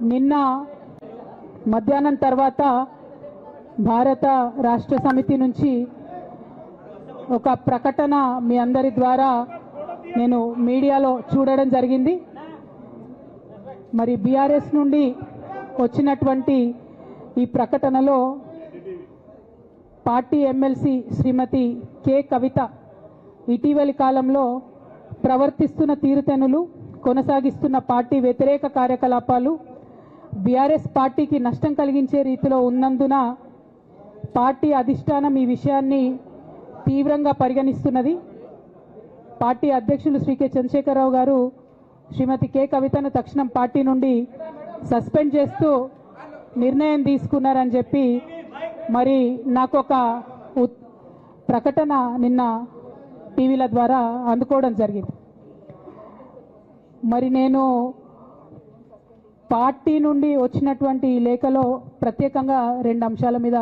నిన్న మధ్యాహ్నం తర్వాత భారత రాష్ట్ర సమితి నుంచి ఒక ప్రకటన మీ అందరి ద్వారా నేను మీడియాలో చూడడం జరిగింది. మరి బీఆర్ఎస్ నుండి వచ్చినటువంటి ఈ ప్రకటనలో party MLC Srimati K Kavitha ఇటీవలి కాలంలో ప్రవర్తిస్తున్న తీరుతెనులు కొనసాగిస్తున్న పార్టీ వ్యతిరేక కార్యకలాపాలు బీఆర్ఎస్ పార్టీకి నష్టం కలిగించే రీతిలో ఉన్నందున పార్టీ అధిష్టానం ఈ విషయాన్ని తీవ్రంగా పరిగణిస్తున్నది. పార్టీ అధ్యక్షులు శ్రీ కె చంద్రశేఖరరావు గారు శ్రీమతి కె కవితను తక్షణం పార్టీ నుండి సస్పెండ్ చేస్తూ నిర్ణయం తీసుకున్నారని చెప్పి మరి నాకు ఒక ఉత్- ప్రకటన నిన్న టీవీల ద్వారా అందుకోవడం జరిగింది. మరి నేను పార్టీ నుండి వచ్చినటువంటి ఈ లేఖలో ప్రత్యేకంగా రెండు అంశాల మీద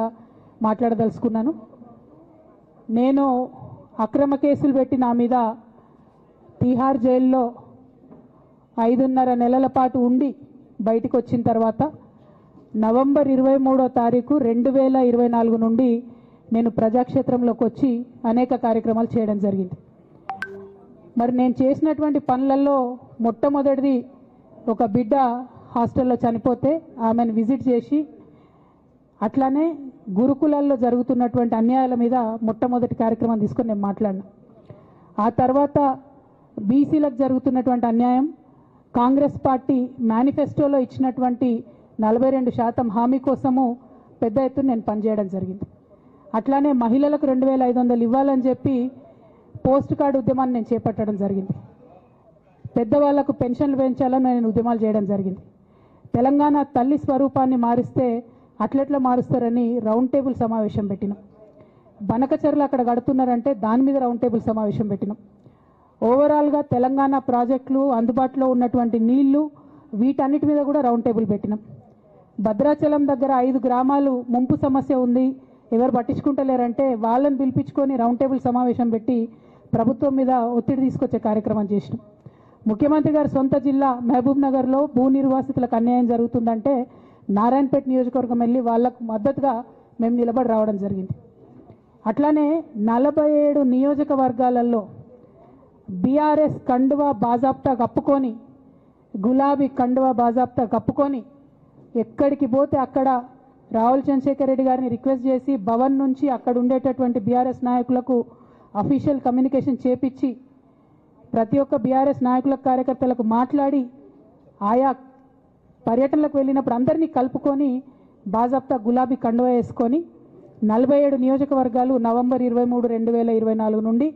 మాట్లాడదలుచుకున్నాను. నేను అక్రమ కేసులు పెట్టి నా మీద తీహార్ జైల్లో ఐదున్నర నెలల పాటు ఉండి బయటికి వచ్చిన తర్వాత నవంబర్ ఇరవై మూడో తారీఖు రెండు వేల ఇరవై నాలుగు నుండి నేను ప్రజాక్షేత్రంలోకి వచ్చి అనేక కార్యక్రమాలు చేయడం జరిగింది. మరి నేను చేసినటువంటి పనులలో మొట్టమొదటిది ఒక బిడ్డ హాస్టల్లో చనిపోతే ఆమెను విజిట్ చేసి అట్లానే గురుకులాల్లో జరుగుతున్నటువంటి అన్యాయాల మీద మొట్టమొదటి కార్యక్రమం తీసుకొని నేను మాట్లాడినా. ఆ తర్వాత బీసీలకు జరుగుతున్నటువంటి అన్యాయం కాంగ్రెస్ పార్టీ మేనిఫెస్టోలో ఇచ్చినటువంటి నలభై రెండు శాతం హామీ కోసము పెద్ద ఎత్తున నేను పనిచేయడం జరిగింది. అట్లానే మహిళలకు రెండు వేల ఐదు వందలు ఇవ్వాలని చెప్పి పోస్ట్ కార్డు ఉద్యమాన్ని నేను చేపట్టడం జరిగింది. పెద్దవాళ్ళకు పెన్షన్లు పెంచాలని నేను ఉద్యమాలు చేయడం జరిగింది. తెలంగాణ తల్లి స్వరూపాన్ని మారిస్తే అట్లెట్లా మారుస్తారని రౌండ్ టేబుల్ సమావేశం పెట్టినాం. బనకచర్లు అక్కడ కడుతున్నారంటే దాని మీద రౌండ్ టేబుల్ సమావేశం పెట్టినాం. ఓవరాల్గా తెలంగాణ ప్రాజెక్టులు అందుబాటులో ఉన్నటువంటి నీళ్ళు వీటన్నిటి మీద కూడా రౌండ్ టేబుల్ పెట్టినాం. భద్రాచలం దగ్గర ఐదు గ్రామాలు ముంపు సమస్య ఉంది. ఎవరు పట్టించుకుంటలేరంటే వాళ్ళని పిలిపించుకొని రౌండ్ టేబుల్ సమావేశం పెట్టి ప్రభుత్వం మీద ఒత్తిడి తీసుకొచ్చే కార్యక్రమం చేసినాం. ముఖ్యమంత్రి గారి సొంత జిల్లా మహబూబ్ నగర్లో భూ నిర్వాసితులకు అన్యాయం జరుగుతుందంటే నారాయణపేట నియోజకవర్గం వెళ్ళి వాళ్ళకు మద్దతుగా మేము నిలబడి రావడం జరిగింది. అట్లానే నలభై ఏడు నియోజకవర్గాలలో బీఆర్ఎస్ కండువా బాజాప్తా కప్పుకొని గులాబీ కండువా బాజాప్తా కప్పుకొని ఎక్కడికి పోతే అక్కడ రాహుల్ చంద్రశేఖర్ రెడ్డి గారిని రిక్వెస్ట్ చేసి భవన్ నుంచి అక్కడ ఉండేటటువంటి బీఆర్ఎస్ నాయకులకు అఫీషియల్ కమ్యూనికేషన్ చేపించి ప్రతి ఒక్క బీఆర్ఎస్ నాయకుల కార్యకర్తలకు మాట్లాడి ఆయా పర్యటనలకు వెళ్ళినప్పుడు అందరినీ కలుపుకొని బాజాప్తా గులాబీ కండువా వేసుకొని నలభై ఏడు నియోజకవర్గాలు నవంబర్ ఇరవై మూడు రెండు వేల ఇరవై నాలుగు నుండి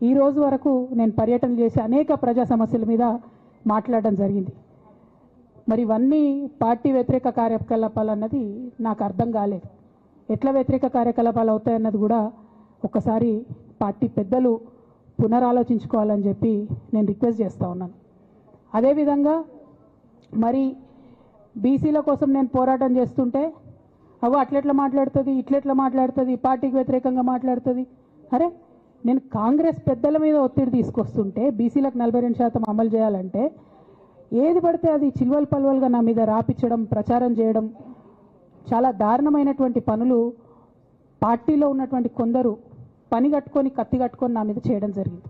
ఈ రోజు వరకు నేను పర్యటన చేసి అనేక ప్రజా సమస్యల మీద మాట్లాడడం జరిగింది. మరి ఇవన్నీ పార్టీ వ్యతిరేక కార్యకలాపాలు అన్నది నాకు అర్థం కాలేదు. ఎట్లా వ్యతిరేక కార్యకలాపాలు అవుతాయన్నది కూడా ఒకసారి పార్టీ పెద్దలు పునరాలోచించుకోవాలని చెప్పి నేను రిక్వెస్ట్ చేస్తూ ఉన్నాను. అదేవిధంగా మరి బీసీల కోసం నేను పోరాటం చేస్తుంటే అవు అట్లెట్లా మాట్లాడుతుంది ఇట్లెట్లా మాట్లాడుతుంది పార్టీకి వ్యతిరేకంగా మాట్లాడుతుంది. అరే నేను కాంగ్రెస్ పెద్దల మీద ఒత్తిడి తీసుకొస్తుంటే బీసీలకు నలభై రెండు శాతం అమలు చేయాలంటే ఏది పడితే అది చిల్వల్ పల్వల్గా నా మీద రాపించడం ప్రచారం చేయడం చాలా దారుణమైనటువంటి పనులు పార్టీలో ఉన్నటువంటి కొందరు పని కట్టుకొని కత్తి కట్టుకొని నా మీద చేయడం జరిగింది.